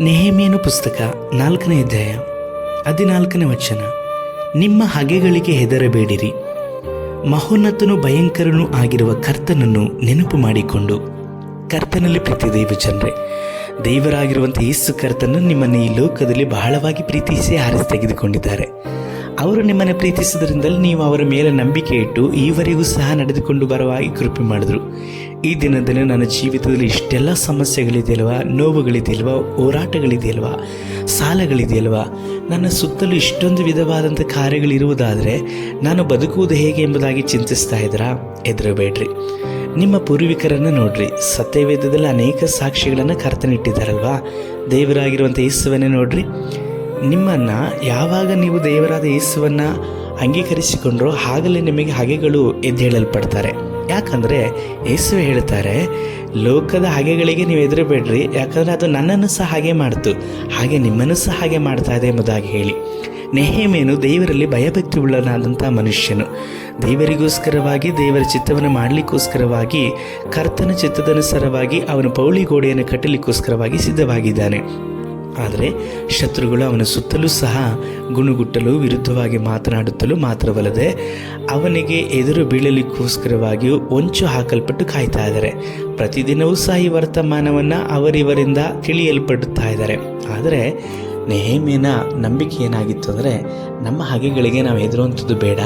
ನೆಹೇಮಿಯನು ಪುಸ್ತಕ ನಾಲ್ಕನೇ ಅಧ್ಯಾಯ, ಹದಿನಾಲ್ಕನೇ ವಚನ. ನಿಮ್ಮ ಹಗೆಗಳಿಗೆ ಹೆದರಬೇಡಿರಿ. ಮಹೋನ್ನತನು ಭಯಂಕರನೂ ಆಗಿರುವ ಕರ್ತನನ್ನು ನೆನಪು ಮಾಡಿಕೊಂಡು. ಕರ್ತನಲ್ಲಿ ಪ್ರೀತಿ ದೈವ ಜನರೇ, ದೇವರಾಗಿರುವಂಥ ಯೇಸು ಕರ್ತನನ್ನು ನಿಮ್ಮನ್ನು ಈ ಲೋಕದಲ್ಲಿ ಬಹಳವಾಗಿ ಪ್ರೀತಿಸಿ ಹಾರಿಸಿ ತೆಗೆದುಕೊಂಡಿದ್ದಾರೆ ಅವರು ನಿಮ್ಮನ್ನು ಪ್ರೀತಿಸಿದ್ರಿಂದಲೇ ನೀವು ಅವರ ಮೇಲೆ ನಂಬಿಕೆ ಇಟ್ಟು ಈವರೆಗೂ ಸಹ ನಡೆದುಕೊಂಡು ಬರವಾಗಿ ಕೃಪೆ ಮಾಡಿದ್ರು. ಈ ದಿನದಲ್ಲಿ ನನ್ನ ಜೀವಿತದಲ್ಲಿ ಇಷ್ಟೆಲ್ಲ ಸಮಸ್ಯೆಗಳಿದೆಯಲ್ವಾ? ನೋವುಗಳಿದೆಯಲ್ವಾ? ಹೋರಾಟಗಳಿದೆಯಲ್ವಾ? ಸಾಲಗಳಿದೆಯಲ್ವಾ? ನನ್ನ ಸುತ್ತಲೂ ಇಷ್ಟೊಂದು ವಿಧವಾದಂಥ ಕಾರ್ಯಗಳಿರುವುದಾದರೆ ನಾನು ಬದುಕುವುದು ಹೇಗೆ ಎಂಬುದಾಗಿ ಚಿಂತಿಸ್ತಾ ಇದ್ದೀರಾ? ಎದುರಬೇಡ್ರಿ ನಿಮ್ಮ ಪೂರ್ವಿಕರನ್ನು ನೋಡ್ರಿ. ಸತ್ಯವೇದದಲ್ಲಿ ಅನೇಕ ಸಾಕ್ಷಿಗಳನ್ನು ಕರ್ತನಿಟ್ಟಿದ್ದಾರಲ್ವಾ? ದೇವರಾಗಿರುವಂಥ ಯೇಸುವನ್ನೇ ನೋಡ್ರಿ. ನಿಮ್ಮನ್ನು ಯಾವಾಗ ನೀವು ದೇವರಾದ ಯೇಸುವನ್ನು ಅಂಗೀಕರಿಸಿಕೊಂಡ್ರೋ ಆಗಲೇ ನಿಮಗೆ ಹಗೆಗಳು ಎದ್ದೇಳಲ್ಪಡ್ತಾರೆ. ಯಾಕಂದರೆ ಯೇಸುವೆ ಹೇಳ್ತಾರೆ, ಲೋಕದ ಹಾಗೆಗಳಿಗೆ ನೀವು ಎದುರಬೇಡ್ರಿ ಯಾಕಂದರೆ ಅದು ನನ್ನನ್ನು ಸಹ ಹಾಗೆ ಮಾಡ್ತು, ಹಾಗೆ ನಿಮ್ಮನ್ನು ಸಹ ಹಾಗೆ ಮಾಡ್ತಾ ಇದೆ ಎಂಬುದಾಗಿ ಹೇಳಿ. ನೆಹೇಮೇನು ದೇವರಲ್ಲಿ ಭಯಭಕ್ತಿ ಉಳ್ಳನಾದಂಥ ಮನುಷ್ಯನು. ದೇವರಿಗೋಸ್ಕರವಾಗಿ, ದೇವರ ಚಿತ್ತವನ್ನು ಮಾಡಲಿಕ್ಕೋಸ್ಕರವಾಗಿ, ಕರ್ತನ ಚಿತ್ತದನುಸಾರವಾಗಿ ಅವನು ಪೌಳಿ ಗೋಡೆಯನ್ನು ಕಟ್ಟಲಿಕ್ಕೋಸ್ಕರವಾಗಿ ಸಿದ್ಧವಾಗಿದ್ದಾನೆ. ಆದರೆ ಶತ್ರುಗಳು ಅವನ ಸುತ್ತಲೂ ಸಹ ಗುಣಗುಟ್ಟಲು, ವಿರುದ್ಧವಾಗಿ ಮಾತನಾಡುತ್ತಲೂ ಮಾತ್ರವಲ್ಲದೆ ಅವನಿಗೆ ಎದುರು ಬೀಳಲಿಕ್ಕೋಸ್ಕರವಾಗಿಯೂ ಒಂಚು ಹಾಕಲ್ಪಟ್ಟು ಕಾಯ್ತಾ ಇದ್ದಾರೆ. ಪ್ರತಿದಿನವೂ ಸಹ ಈ ವರ್ತಮಾನವನ್ನು ಅವರಿವರಿಂದ ತಿಳಿಯಲ್ಪಡುತ್ತಾ ಇದ್ದಾರೆ. ಆದರೆ ನೆಹಮೇನ ನಂಬಿಕೆ ಏನಾಗಿತ್ತು ಅಂದರೆ, ನಮ್ಮ ಹಗೆಗಳಿಗೆ ನಾವು ಹೆದರುವಂಥದ್ದು ಬೇಡ.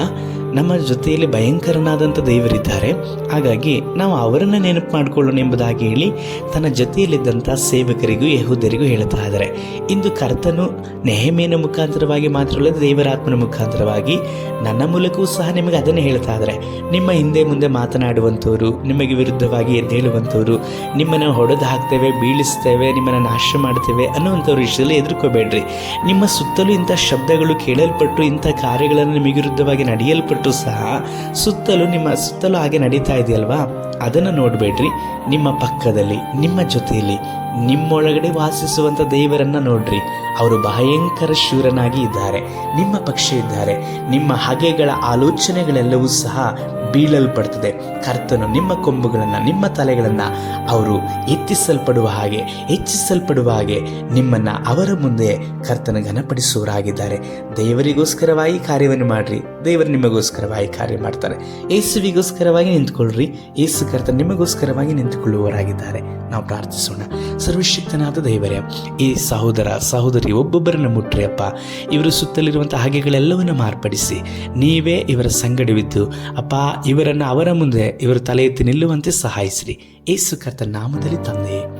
ನಮ್ಮ ಜೊತೆಯಲ್ಲಿ ಭಯಂಕರನಾದಂಥ ದೇವರಿದ್ದಾರೆ. ಹಾಗಾಗಿ ನಾವು ಅವರನ್ನು ನೆನಪು ಮಾಡಿಕೊಳ್ಳೋಣ ಎಂಬುದಾಗಿ ಹೇಳಿ ತನ್ನ ಜೊತೆಯಲ್ಲಿದ್ದಂಥ ಸೇವಕರಿಗೂ ಯಹೂದರಿಗೂ ಹೇಳ್ತಾ ಇದ್ದಾರೆ. ಇಂದು ಕರ್ತನು ನೆಹಮೇನ ಮುಖಾಂತರವಾಗಿ ಮಾತ್ರವಲ್ಲದೆ ದೇವರಾತ್ಮನ ಮುಖಾಂತರವಾಗಿ ನನ್ನ ಮೂಲಕವೂ ಸಹ ನಿಮಗೆ ಅದನ್ನೇ ಹೇಳ್ತಾ ಇದ್ದಾರೆ. ನಿಮ್ಮ ಹಿಂದೆ ಮುಂದೆ ಮಾತನಾಡುವಂಥವರು, ನಿಮಗೆ ವಿರುದ್ಧವಾಗಿ ಎದ್ದೇಳುವಂಥವರು ನಿಮ್ಮನ್ನು ಹೊಡೆದು ಹಾಕ್ತೇವೆ, ಬೀಳಿಸ್ತೇವೆ, ನಿಮ್ಮನ್ನು ನಾಶ ಮಾಡ್ತೇವೆ ಅನ್ನುವಂಥವ್ರ ವಿಷಯದಲ್ಲಿ ಎದುರ್ಕೋಬೇಡ್ರಿ ನಿಮ್ಮ ಸುತ್ತಲೂ ಇಂಥ ಶಬ್ದಗಳು ಕೇಳಲ್ಪಟ್ಟು ಇಂಥ ಕಾರ್ಯಗಳನ್ನು ನಿಮಗೆ ವಿರುದ್ಧವಾಗಿ ನಡೆಯಲ್ಪಟ್ಟು ಸಹ ಸುತ್ತಲೂ ನಿಮ್ಮ ಸುತ್ತಲೂ ಹಾಗೆ ನಡೀತಾ ಇದೆಯಲ್ವಾ? ಅದನ್ನು ನೋಡಬೇಡ್ರಿ. ನಿಮ್ಮ ಪಕ್ಕದಲ್ಲಿ ನಿಮ್ಮ ಜೊತೆಯಲ್ಲಿ ನಿಮ್ಮೊಳಗಡೆ ವಾಸಿಸುವಂಥ ದೇವರನ್ನ ನೋಡ್ರಿ. ಅವರು ಭಯಂಕರ ಶೂರನಾಗಿ ಇದ್ದಾರೆ. ನಿಮ್ಮ ಪಕ್ಷ ಇದ್ದಾರೆ. ನಿಮ್ಮ ಹಗೆಗಳ ಆಲೋಚನೆಗಳೆಲ್ಲವೂ ಸಹ ಬೀಳಲ್ಪಡ್ತದೆ. ಕರ್ತನು ನಿಮ್ಮ ಕೊಂಬುಗಳನ್ನು, ನಿಮ್ಮ ತಲೆಗಳನ್ನು ಅವರು ಎತ್ತಿಸಲ್ಪಡುವ ಹಾಗೆ, ಹೆಚ್ಚಿಸಲ್ಪಡುವ ಹಾಗೆ ನಿಮ್ಮನ್ನು ಅವರ ಮುಂದೆ ಕರ್ತನ ಘನಪಡಿಸುವರಾಗಿದ್ದಾರೆ ದೇವರಿಗೋಸ್ಕರವಾಗಿ ಕಾರ್ಯವನ್ನು ಮಾಡ್ರಿ. ದೇವರು ನಿಮಗೋಸ್ಕರವಾಗಿ ಕಾರ್ಯ ಮಾಡ್ತಾರೆ. ಯೇಸುವಿಗೋಸ್ಕರವಾಗಿ ನಿಂತ್ಕೊಳ್ಳ್ರಿ ಯೇಸು ಕರ್ತನ ನಿಮಗೋಸ್ಕರವಾಗಿ ನಿಂತುಕೊಳ್ಳುವವರಾಗಿದ್ದಾರೆ. ನಾವು ಪ್ರಾರ್ಥಿಸೋಣ. ಸರ್ವಶಕ್ತನಾದ ದೇವರೇ, ಈ ಸಹೋದರ ಸಹೋದರಿ ಒಬ್ಬೊಬ್ಬರನ್ನು ಮುಟ್ರಿ ಅಪ್ಪ ಇವರು ಸುತ್ತಲಿರುವಂಥ ಹಾಗೆಗಳೆಲ್ಲವನ್ನು ಮಾರ್ಪಡಿಸಿ, ನೀವೇ ಇವರ ಸಂಗಡವಿದ್ದು, ಅಪ್ಪ, ಇವರನ್ನು ಅವರ ಮುಂದೆ ಇವರು ತಲೆ ಎತ್ತಿ ನಿಲ್ಲುವಂತೆ ಸಹಾಯಿಸ್ರಿ. ಏಸು ಕರ್ತ ನಾಮದಲ್ಲಿ ತಂದೆ